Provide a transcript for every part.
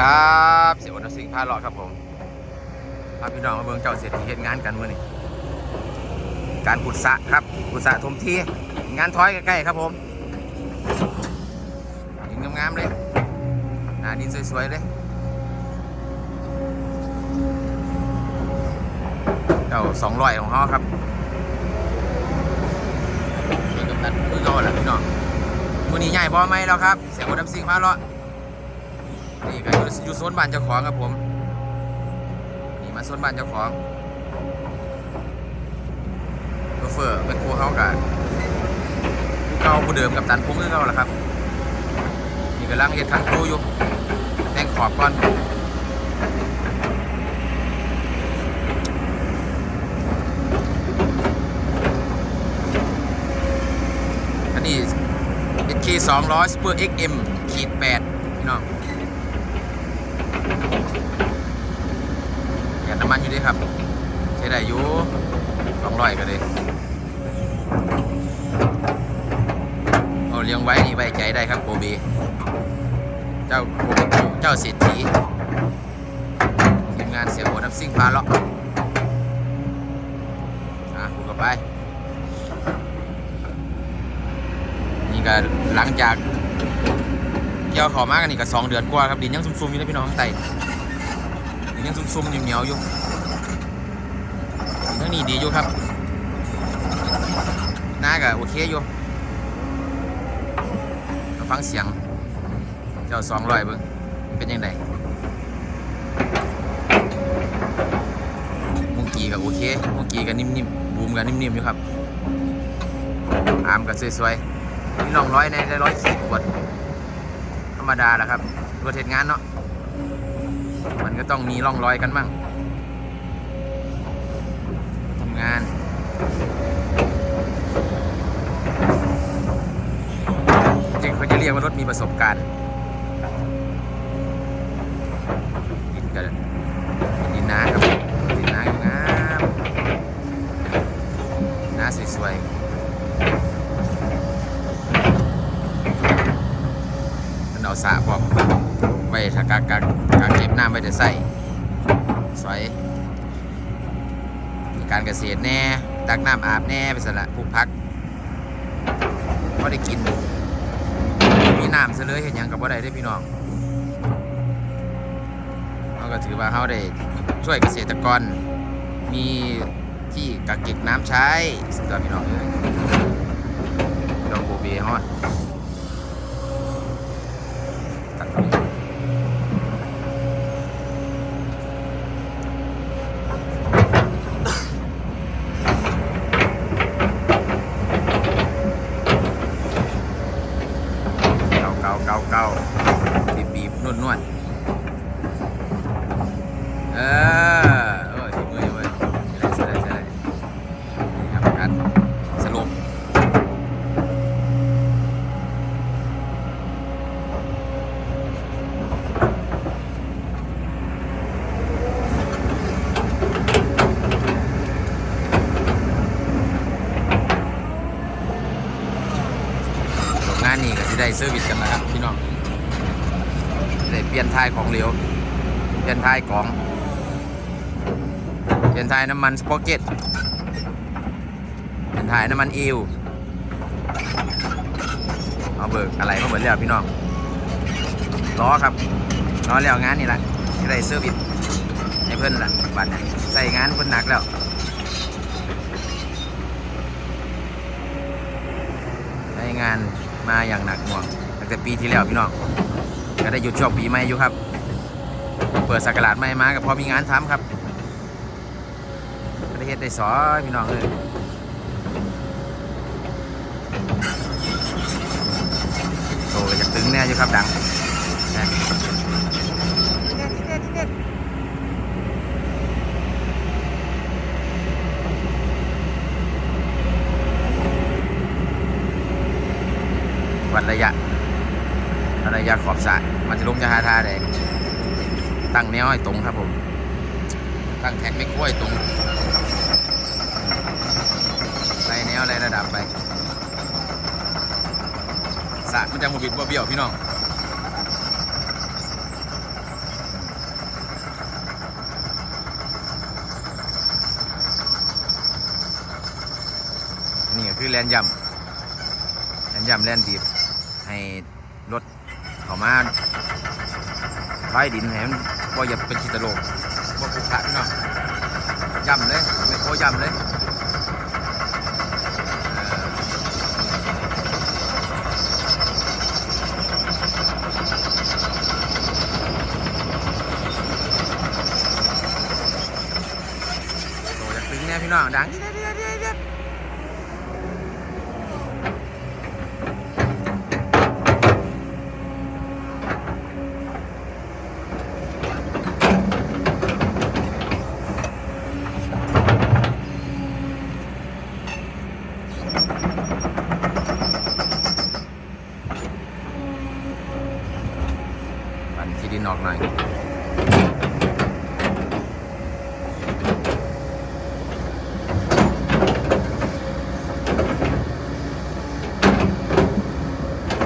ครับเสียวนสิงห์พาเลาะครับผมพาพี่น้องมาเบิ่งเจ้าเศรษฐีเฮ็ดงานกันเมื้อนี้การขุดสะครับขุดสะถมที่งานถอยใกล้ๆครับผมดินงามๆเลยหน้าดินสวยๆเลยเจ้าสองร้อยของเขาครับเกี่ยวกับตัดมือเขาแหละพี่น้องมื้อนี้ใหญ่พอไหมแล้วครับ เสียวนักสิงห์พาเลาะ นี่ก็อยู่อยู่โซนบ้านเจ้าของครับผม นี่มาโซนบ้านเจ้าของโชเฟอร์เป็นครูเขากับเก่าผู้เดิมกับตันพุ่งคือเขาแหละครับ นี่กำลังเฮ็ดทางครูอยู่แต่งขอบก่อนอันนี้ SK 200 Super XM ขีด8พี่น้อง แก๊สน้ำมันอยู่ด้วยครับ ใช้ได้อยู่สองร้อยก็เลยเอาเลี้ยงไว้นี่ไว้ใจได้ครับโบเบเจ้าโบเบเจ้าเศรษฐีทีมงานเสียโบน้ำซิ่งพาเลาะอะพูดกันไป นี่ก็หลังจาก เกี่ยวขอมากกันนี่ก็สองเดือนกว่าครับดินยังซุ่มๆอยู่นะพี่น้องข้างใต้ยังซุ่มๆเหนียวอยู่ทั้งนี้ดีอยู่ครับหน้าก็โอเคอยู่มาฟังเสียง เจ้าสองร้อยเบิ้งเป็นยังไงมุงกีก็โอเคมุงกีก็นิ่มๆบูมก็นิ่มๆอยู่ครับ อามก็สวยๆนี่ลองร้อยในร้อยขีดขวด ธรรมดาแหละครับรถเหตุงานเนาะมันก็ต้องมีร่องรอยกันบ้างทำงานจริงเขาจะเรียกว่ารถมีประสบการณ์กินกันน้าครับดินน้างามๆน้าสวยๆมันเอาสระพร้อม ไว้ถ้ากากากกากเก็บน้ำไว้จะ ใส่สวยมีการเกษตรแน่ตักน้ำอาบแน่ไปสละปลูกพักก็ได้กิน มีน้ำซะเลยเห็นยังกับว่าได้ได้พี่น้องเราก็ถือว่าเขาได้ช่วยเกษตรกร มีที่กักเก็บน้ำใช้สุดยอดพี่น้องเลยดอกโบเบเขาอะตัดตรงนี้ เกาเกาเกาเกาบีบบีบนวดนวดเออโอ้ยมือเว้ยใช่ได้ใช่ได้ใช่ได้นี่ครับอัดสรุปงานนี้ก็จะ ได้เซอร์วิสกันนะครับพี่น้องได้เปลี่ยนท้ายของเหลวเปลี่ยนท้ายของ เปลี่ยนท้ายน้ำมันสปอเก็ตเปลี่ยนท้ายน้ำมันอิวเอาเบิกอะไรมาเหมือนแล้วพี่น้องล้อครับล้อแล้วงานนี่แหละจะได้เซอร์วิสให้เพื่อนละบัตรใส่งานเพื่อนหนักแล้ว ใช้ งานมาอย่างหนักหน่วงตั้งแต่ปีที่แล้วพี่น้องก็ได้หยุดช่วงปีใหม่อยู่ครับ เปิดสักกาชใหม่มาก็พอมีงานทำครับก็ได้เฮ็ดได้สอพี่น้องเลยโตก็จะตึงแน่อยู่ครับดังนะ ยาขอบสระมันจะลงจะหาท่าแดงตั้งแนวให้ตรงครับผม ตั้งแท็กไม่กล้วยตรงไรแนวไรระดับไปสระมันจะมบิดบ่เบี้ยวพี่น้องนี่คือแลนย่ำแลนย่ำแลนดีบให้รถ เขามาไล่ดินให้มันบ่อย่าเป็นขีตลกบ่ปุกขะพี่น้องย่ำเลยไม่โคย่ำเลยเออโตจากตึงเนี่ยพี่น้องดังเด็ดเด็ดเด็ดเด็ด ปั่นที่ดินออกหน่อย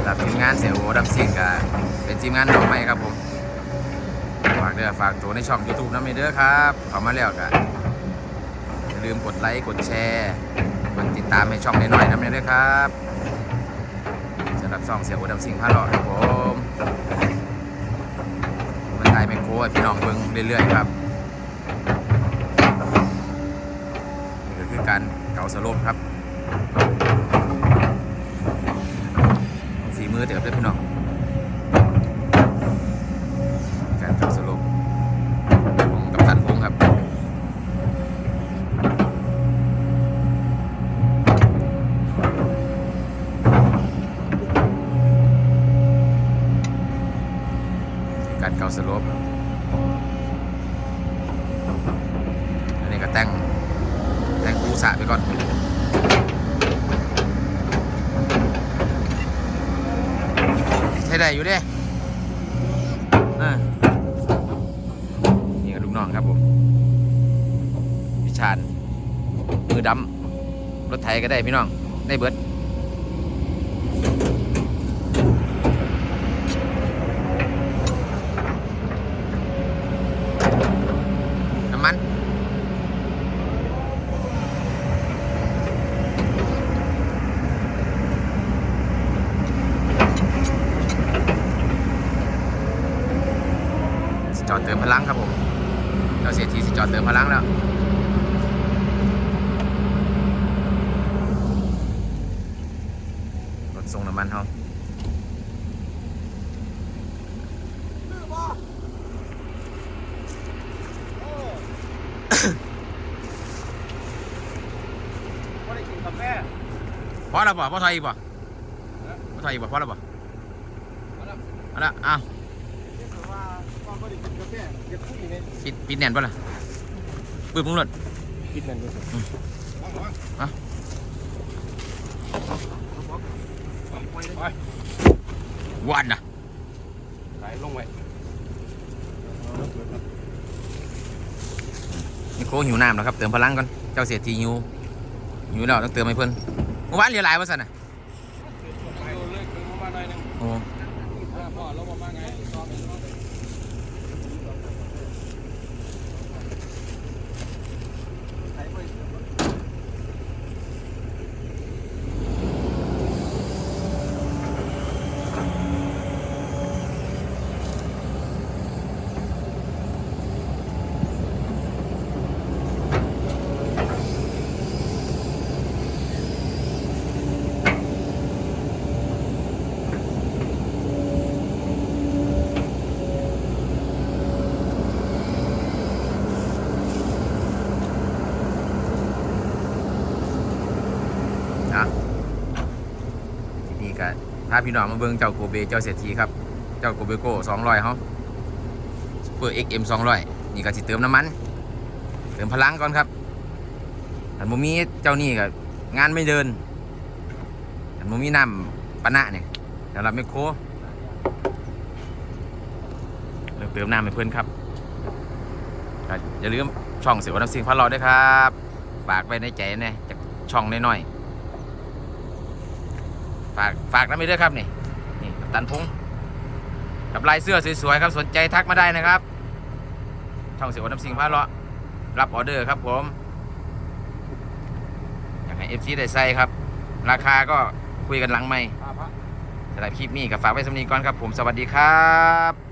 รับทีม งานเสียโอดับซิ่งกับเป็นทีมงานดอกไม้ครับผม ฝากเด้อฝากตัวในช่อง YouTube น้ำเด้อครับเข้ามาแล้วก็อย่าลืมกดไลค์กดแชร์กดติดตามให้ช่องน้อยๆน้ำเด้อครับสำหรับช่องเสียโอดับซิ่งพาหลอดครับผมมันถ่ายไมโครให้พี่น้องเบิ่งเรื่อยๆครับนี่ก็คือการเกาสโลปครับ สีมือ เดี๋ยวเด้พี่น้องการเกาสโลปของกัปตันพงครับการเกาสโลปอันนี้ก็แต่งแต่งปูสะไปก่อน ใช้ ได้อยู่เด้อ่านี่ก็ลูกน้องครับผมพิชานมือดำรถไถก็ได้พี่น้องได้เบิด จอดเติมพลังครับผมเราเสียทีสิจอดเติมพลังแล้วรถส่งน้ำมันเขาพอแล้วป่ะพอถอยป่ะพอถอยป่ะพอแล้วป่ะมาแล้วอาละอ้าว ปิดปิดแน่นป่ะล่ะปืนพุ่งรถกินนั่นด้วยอืมวางวางอะไปวันนะไหลลงไว้นี่โค้งหิวน้ำแล้วครับเติมพลังก่อน เจ้าเสียทีหิวหิวแล้วต้องเติมให้เพิ่นเมื่อวานเหลือหลายป่ะสันน่ะไปเลยคือประมาณหน่อยนึงโอ้ พ่อเราบอกว่าไงซ้อมเป็นซ้อมไปไป นะทีนี้ก็พาพี่น้องมาเบิ่งเจ้าโกเบเจ้าเศรษฐีครับ เจ้าโกเบโก้สองร้อยเขาเปิด XM สองร้อยนี่ก็สิเติมน้ำมัน เติมพลังก่อนครับอันมุมีเจ้านี่ก็งานไม่เดินอันมุมีน้ำปะนะเนี่ยสำหรับไมโครเริ่เติมน้ำให้เพื่อนครับอย่าลืมช่องเสียวน้ำสิงพันรอด้วยครับฝากไว้ในใจนะจากช่องน้อยๆ ฝากฝากน้ำไปด้วยครับนี่นี่กัปตันพงษ์กับลายเสื้อสวยๆครับสนใจทักมาได้นะครับช่องเสียวน้ำสิงพันรอรับออเดอร์ครับผมอยากให้เอฟซีได้ใส่ครับ ราคาก็คุยกันหลังไม่พาพระสำหรับคลิปนี้ก็ฝากไว้สำนีก่อนครับผมสวัสดีครับ